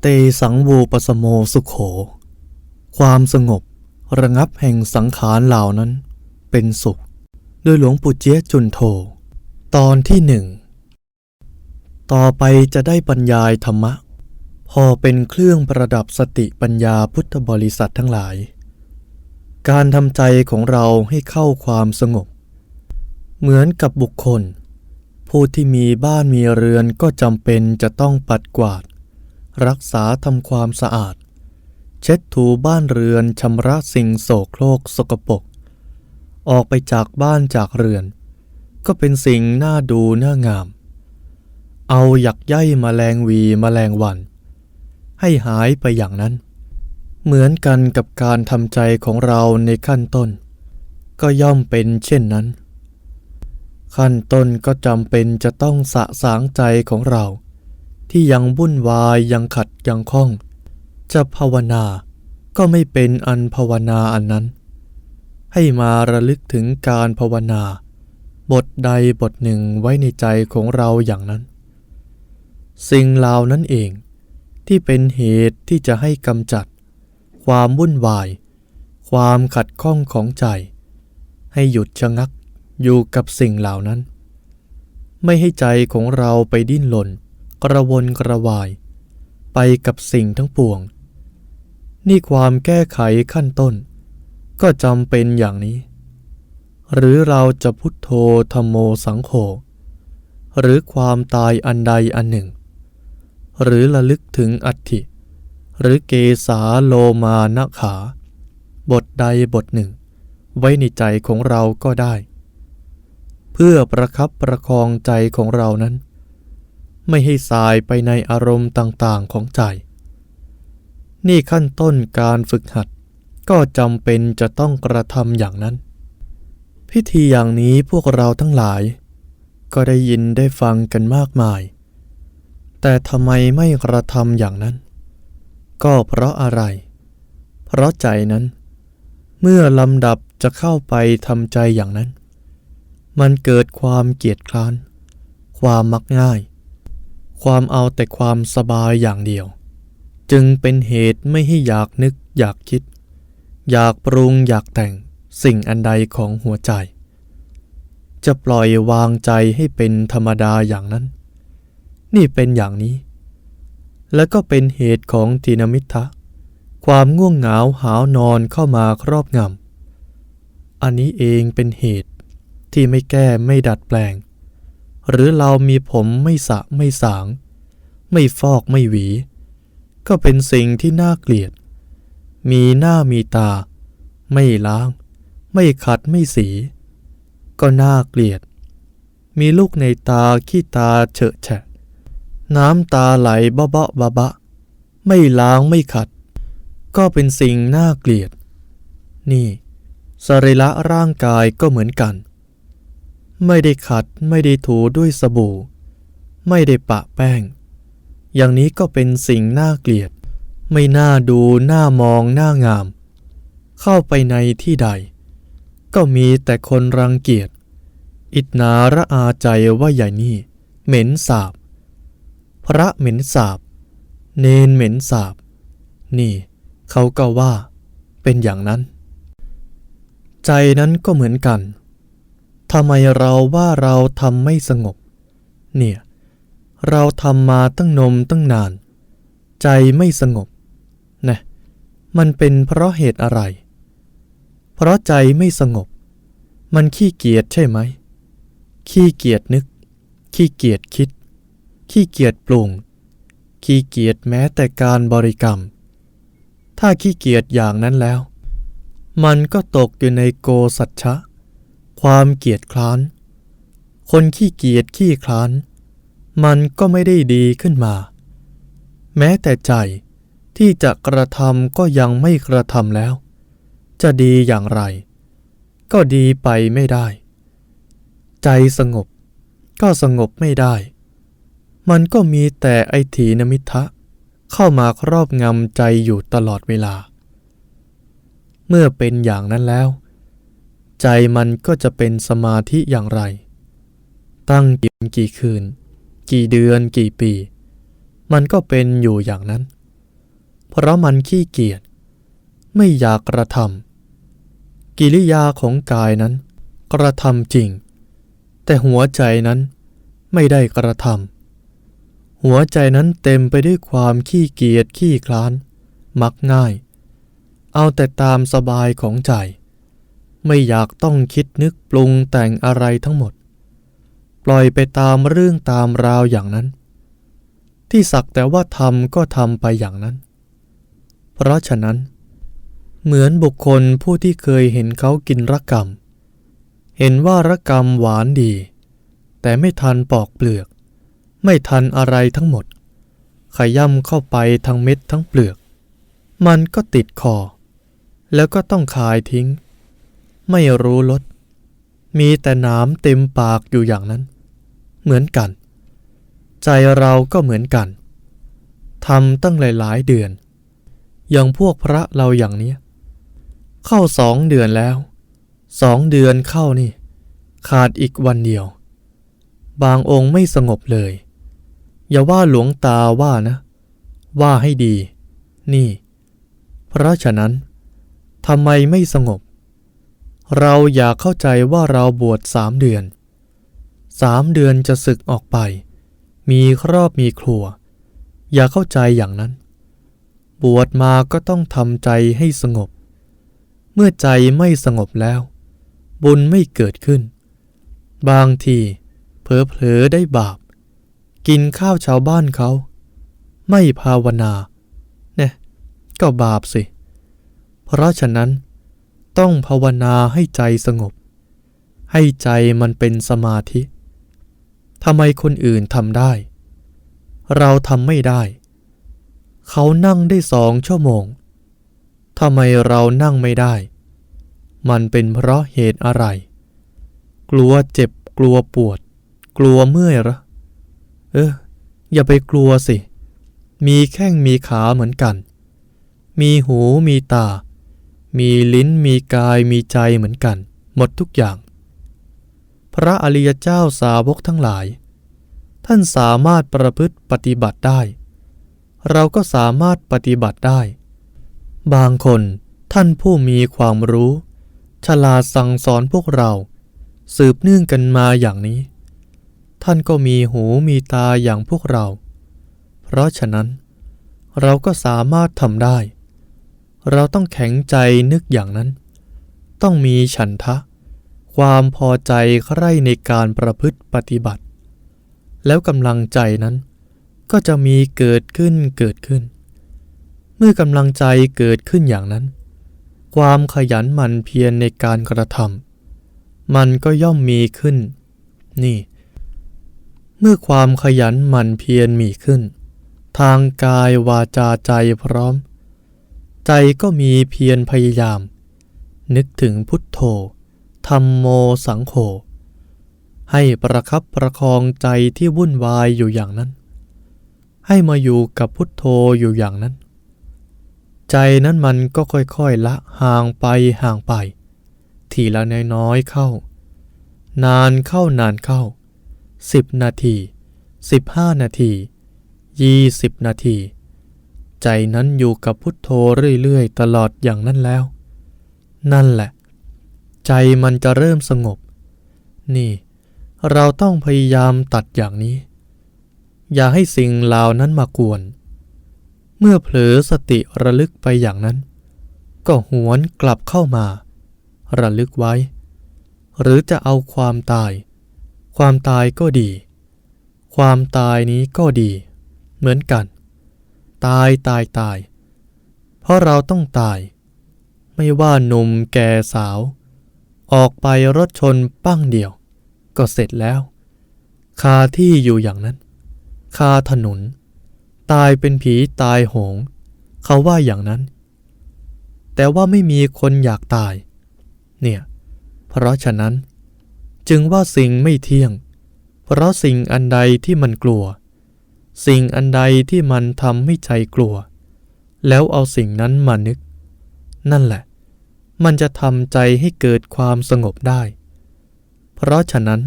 เตสังวูปสโมสุขโข ความสงบระงับแห่งสังขารเหล่านั้นเป็นสุข โดยหลวงปู่เจี๊ยจุนโท ตอนที่หนึ่ง ต่อไปจะได้บรรยายธรรมะ พอเป็นเครื่องประดับสติปัญญาพุทธบริษัททั้งหลาย การทำใจของเราให้เข้าความสงบ เหมือนกับบุคคล ผู้ที่มีบ้านมีเรือนก็จำเป็นจะต้องปัดกวาด รักษาทำความสะอาด เช็ดถูบ้านเรือนชำระสิ่งโสโครกสกปรกออกไปจากบ้านจากเรือน ก็เป็นสิ่งน่าดูน่างาม เอาหยักใยแมลงวีแมลงวัน ให้หายไปอย่างนั้น เหมือนกันกับการทำใจของเราในขั้นต้น ก็ย่อมเป็นเช่นนั้น ขั้นต้นก็จำเป็นจะต้องสะสางใจของเรา ที่ยังวุ่นวายยังขัดยังข้อง จะภาวนาก็ไม่เป็นอันภาวนาอันนั้น ให้มาระลึกถึงการภาวนา บทใดบทหนึ่งไว้ในใจของเราอย่างนั้น สิ่งเหล่านั้นเองที่เป็นเหตุที่จะให้กำจัด ความวุ่นวาย ความขัดข้องของใจ ให้หยุดชะงักอยู่กับสิ่งเหล่านั้น ไม่ให้ใจของเราไปดิ้นรน กระวนกระวาย ไปกับสิ่งทั้งปวง นี่ความแก้ไขขั้นต้น ก็จำเป็นอย่างนี้ หรือเราจะพุทโธธรรมโมสังโฆหรือความตายอันใดอันหนึ่ง หรือระลึกถึงอัฐิ หรือเกสาโลมานะขา บทใดบทหนึ่ง ไว้ในใจของเราก็ได้ เพื่อประคับประคองใจของเรานั้น ไม่ให้สายไปในอารมณ์ต่างๆของใจ นี่ขั้นต้นการฝึกหัด ก็จำเป็นจะต้องกระทำอย่างนั้น พิธีอย่างนี้พวกเราทั้งหลาย ก็ได้ยินได้ฟังกันมากมาย แต่ทำไมไม่กระทำอย่างนั้น ก็เพราะอะไร เพราะใจนั้น เมื่อลำดับจะเข้าไปทำใจอย่างนั้น มันเกิดความเกียจคร้าน ความมักง่าย ความเอาแต่ความสบายอย่างเดียว จึงเป็นเหตุไม่ให้อยากนึกอยากคิด อยากปรุงอยากแต่งสิ่งอันใดของหัวใจ จะปล่อยวางใจให้เป็นธรรมดาอย่างนั้น นี่เป็นอย่างนี้ และก็เป็นเหตุของทีนมิทะความง่วงเหงาหาวนอนเข้ามาครอบงำอันนี้เองเป็นเหตุที่ไม่แก้ไม่ดัดแปลง หรือเรามีผมไม่สะไม่สาง ไม่ฟอกไม่หวี ก็เป็นสิ่งที่น่าเกลียด มีหน้ามีตา ไม่ล้าง ไม่ขัดไม่สี ก็น่าเกลียด มีลูกในตาขี้ตาเฉอะแฉะ น้ำตาไหลเบาๆบะบะ ไม่ล้างไม่ขัด ก็เป็นสิ่งน่าเกลียด นี่สรีระร่างกายก็เหมือนกัน ไม่ได้ขัดไม่ได้ถูด้วยสบู่ ไม่ได้ปะแป้ง อย่างนี้ก็เป็นสิ่งน่าเกลียด ไม่น่าดูน่ามองน่างาม เข้าไปในที่ใด ก็มีแต่คนรังเกียจ อิจนาระอาใจว่าใหญ่นี่ เหม็นสาบ พระเหม็นสาบ เนนเหม็นสาบ นี่ เขาก็ว่า เป็นอย่างนั้น ใจนั้นก็เหมือนกัน ทำไมเราว่าเราทำไม่สงบ เนี่ย เราทำมาตั้งนมตั้งนาน ใจไม่สงบนะมันเป็นเพราะเหตุอะไร เพราะใจไม่สงบ มันขี้เกียจใช่ไหม ขี้เกียจนึก ขี้เกียจคิด ขี้เกียจปรุง ขี้เกียจแม้แต่การบริกรรม ถ้าขี้เกียจอย่างนั้นแล้ว มันก็ตกอยู่ในโกสัจฉะ ความเกียจคร้าน คนขี้เกียจขี้คร้าน มันก็ไม่ได้ดีขึ้นมา แม้แต่ใจที่จะกระทำก็ยังไม่กระทำแล้ว จะดีอย่างไร ก็ดีไปไม่ได้ ใจสงบก็สงบไม่ได้ มันก็มีแต่ไอถีนมิทะเข้ามาครอบงำใจอยู่ตลอดเวลา เมื่อเป็นอย่างนั้นแล้ว ใจมันก็จะเป็นสมาธิอย่างไร ตั้งกี่กี่คืน กี่เดือนกี่ปี มันก็เป็นอยู่อย่างนั้น เพราะมันขี้เกียจไม่อยากกระทำกิริยาของกายนั้น กระทำจริง แต่หัวใจนั้นไม่ได้กระทำหัวใจนั้นเต็มไปด้วยความขี้เกียจขี้คลาน มักง่าย เอาแต่ตามสบายของใจ ไม่อยากต้องคิดนึกปรุงแต่งอะไรทั้งหมด ปล่อยไปตามเรื่องตามราวอย่างนั้น ที่สักแต่ว่าทำก็ทำไปอย่างนั้น เพราะฉะนั้น เหมือนบุคคลผู้ที่เคยเห็นเขากินระกำเห็นว่าระกำหวานดี แต่ไม่ทันปอกเปลือก ไม่ทันอะไรทั้งหมด ขย่ำเข้าไปทั้งเม็ดทั้งเปลือก มันก็ติดคอ แล้วก็ต้องคายทิ้ง ไม่รู้รสมีแต่น้ำเต็มปากอยู่อย่างนั้น เหมือนกัน ใจเราก็เหมือนกันทำตั้งหลาย ๆ เดือน อย่างพวกพระเราอย่างเนี้ย เข้าสองเดือนแล้ว สองเดือนเข้านี่ ขาดอีกวันเดียว บางองค์ไม่สงบเลย อย่าว่าหลวงตาว่านะ ว่าให้ดี นี่ เพราะฉะนั้นทำไมไม่สงบ เราอยากเข้าใจว่าเราบวชสามเดือน สามเดือนจะศึกออกไป มีครอบมีครัว อย่าเข้าใจอย่างนั้น บวชมาก็ต้องทำใจให้สงบ เมื่อใจไม่สงบแล้ว บุญไม่เกิดขึ้น บางทีเผลอๆได้บาป กินข้าวชาวบ้านเขา ไม่ภาวนา เนี่ย ก็บาปสิ เพราะฉะนั้น ต้องภาวนาให้ใจสงบ ให้ใจมันเป็นสมาธิทำไมคนอื่นทำได้ เราทำไม่ได้ เขานั่งได้สองชั่วโมงทำไมเรานั่งไม่ได้ มันเป็นเพราะเหตุอะไร กลัวเจ็บกลัวปวด กลัวเมื่อยเหรอเออ อย่าไปกลัวสิ มีแข้งมีขาเหมือนกัน มีหูมีตา มีลิ้นมีกายมีใจเหมือนกัน หมดทุกอย่าง พระอริยเจ้าสาวกทั้งหลาย ท่านสามารถประพฤติปฏิบัติได้ เราก็สามารถปฏิบัติได้ บางคนท่านผู้มีความรู้ ฉลาดสั่งสอนพวกเรา สืบเนื่องกันมาอย่างนี้ ท่านก็มีหูมีตาอย่างพวกเรา เพราะฉะนั้น เราก็สามารถทำได้ เราต้องแข็งใจนึกอย่างนั้น ต้องมีฉันทะ ความพอใจใคร่ในการประพฤติปฏิบัติ แล้วกำลังใจนั้น ก็จะมีเกิดขึ้นเกิดขึ้น เมื่อกำลังใจเกิดขึ้นอย่างนั้น ความขยันหมั่นเพียรในการกระทำมันก็ย่อมมีขึ้น นี่ เมื่อความขยันหมั่นเพียรมีขึ้น ทางกายวาจาใจพร้อม ใจก็มีเพียรพยายาม นึกถึงพุทโธธรรมโมสังโฆให้ประคับประคองใจที่วุ่นวายอยู่อย่างนั้น ให้มาอยู่กับพุทโธอยู่อย่างนั้น ใจนั้นมันก็ค่อยๆละห่างไปห่างไป ทีละน้อยๆเข้า นานเข้านานเข้าสิบนาทีสิบห้านาทียี่สิบนาที ใจนั้นอยู่กับพุทโธเรื่อยๆ ตลอดอย่างนั้นแล้ว นั่นแหละ ใจมันจะเริ่มสงบ นี่ เราต้องพยายามตัดอย่างนี้ อย่าให้สิ่งเหล่านั้นมากวน เมื่อเผลอสติระลึกไปอย่างนั้น ก็หวนกลับเข้ามา ระลึกไว้ หรือจะเอาความตาย ความตายก็ดี ความตายนี้ก็ดี เหมือนกัน ตายตายตาย เพราะเราต้องตาย ไม่ว่าหนุ่มแก่สาว ออกไปรถชนปั้งเดียว ก็เสร็จแล้ว คาที่อยู่อย่างนั้น คาถนน ตายเป็นผีตายโหง เขาว่าอย่างนั้น แต่ว่าไม่มีคนอยากตาย เนี่ย เพราะฉะนั้น จึงว่าสิ่งไม่เที่ยง เพราะสิ่งอันใดที่มันกลัว สิ่งอันใดที่มันทำให้ใจกลัว แล้วเอาสิ่งนั้นมานึก นั่นแหละ มันจะทำใจให้เกิดความสงบได้ เพราะฉะนั้น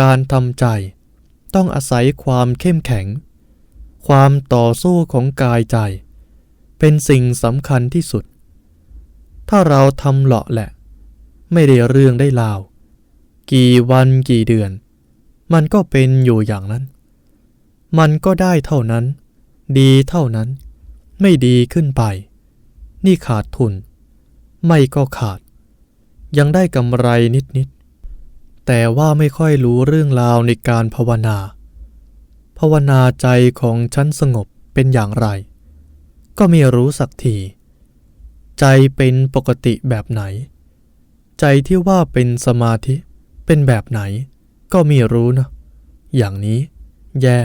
การทำใจต้องอาศัยความเข้มแข็ง ความต่อสู้ของกายใจ เป็นสิ่งสำคัญที่สุด ถ้าเราทำเหลาะแหละ ไม่ได้เรื่องได้ราว กี่วันกี่เดือน มันก็เป็นอยู่อย่างนั้น มันก็ได้เท่านั้น ดีเท่านั้น ไม่ดีขึ้นไป นี่ขาดทุน ไม่ก็ขาด ยังได้กำไรนิดๆ แต่ว่าไม่ค่อยรู้เรื่องราวในการภาวนา ภาวนาใจของฉันสงบเป็นอย่างไร ก็ไม่รู้สักที ใจเป็นปกติแบบไหน ใจที่ว่าเป็นสมาธิเป็นแบบไหน ก็ไม่รู้นะ อย่างนี้ แย่